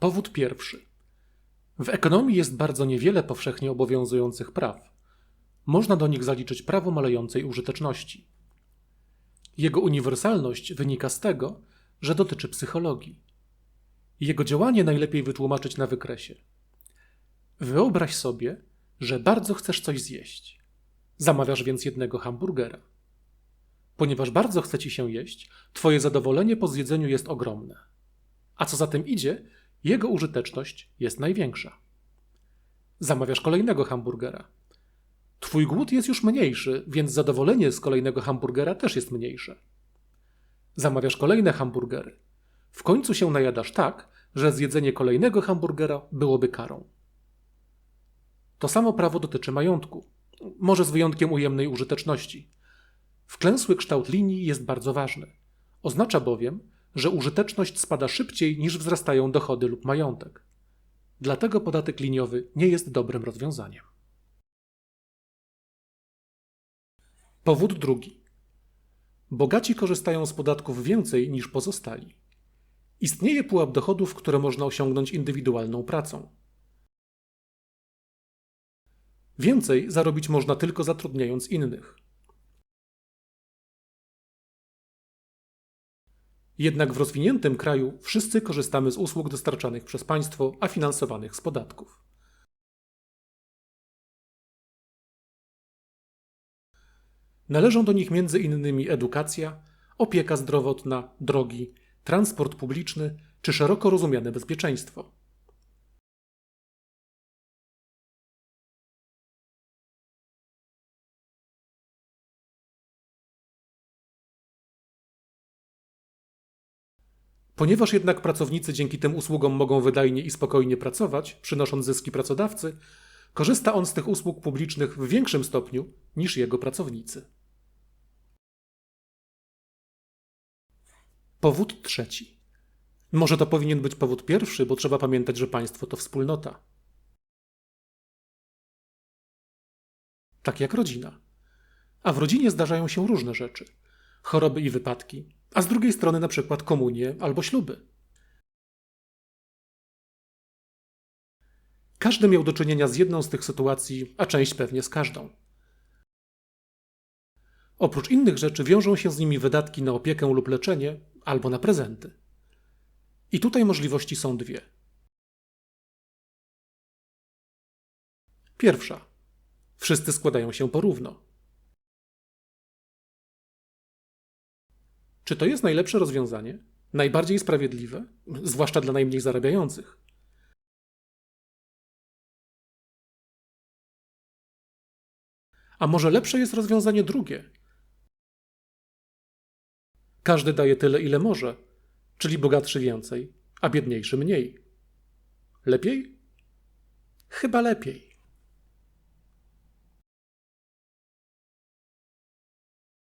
Powód pierwszy. W ekonomii jest bardzo niewiele powszechnie obowiązujących praw. Można do nich zaliczyć prawo malejącej użyteczności. Jego uniwersalność wynika z tego, że dotyczy psychologii. Jego działanie najlepiej wytłumaczyć na wykresie. Wyobraź sobie, że bardzo chcesz coś zjeść. Zamawiasz więc jednego hamburgera. Ponieważ bardzo chce ci się jeść, twoje zadowolenie po zjedzeniu jest ogromne. A co za tym idzie, jego użyteczność jest największa. Zamawiasz kolejnego hamburgera. Twój głód jest już mniejszy, więc zadowolenie z kolejnego hamburgera też jest mniejsze. Zamawiasz kolejne hamburgery. W końcu się najadasz tak, że zjedzenie kolejnego hamburgera byłoby karą. To samo prawo dotyczy majątku, może z wyjątkiem ujemnej użyteczności. Wklęsły kształt linii jest bardzo ważny. Oznacza bowiem, że użyteczność spada szybciej niż wzrastają dochody lub majątek. Dlatego podatek liniowy nie jest dobrym rozwiązaniem. Powód drugi. Bogaci korzystają z podatków więcej niż pozostali. Istnieje pułap dochodów, które można osiągnąć indywidualną pracą. Więcej zarobić można tylko zatrudniając innych. Jednak w rozwiniętym kraju wszyscy korzystamy z usług dostarczanych przez państwo, a finansowanych z podatków. Należą do nich m.in. edukacja, opieka zdrowotna, drogi, transport publiczny czy szeroko rozumiane bezpieczeństwo. Ponieważ jednak pracownicy dzięki tym usługom mogą wydajnie i spokojnie pracować, przynosząc zyski pracodawcy, korzysta on z tych usług publicznych w większym stopniu niż jego pracownicy. Powód trzeci. Może to powinien być powód pierwszy, bo trzeba pamiętać, że państwo to wspólnota. Tak jak rodzina. A w rodzinie zdarzają się różne rzeczy: choroby i wypadki, a z drugiej strony na przykład komunie albo śluby. Każdy miał do czynienia z jedną z tych sytuacji, a część pewnie z każdą. Oprócz innych rzeczy wiążą się z nimi wydatki na opiekę lub leczenie albo na prezenty. I tutaj możliwości są dwie. Pierwsza. Wszyscy składają się porówno. Czy to jest najlepsze rozwiązanie? Najbardziej sprawiedliwe, zwłaszcza dla najmniej zarabiających? A może lepsze jest rozwiązanie drugie? Każdy daje tyle, ile może, czyli bogatszy więcej, a biedniejszy mniej. Lepiej? Chyba lepiej.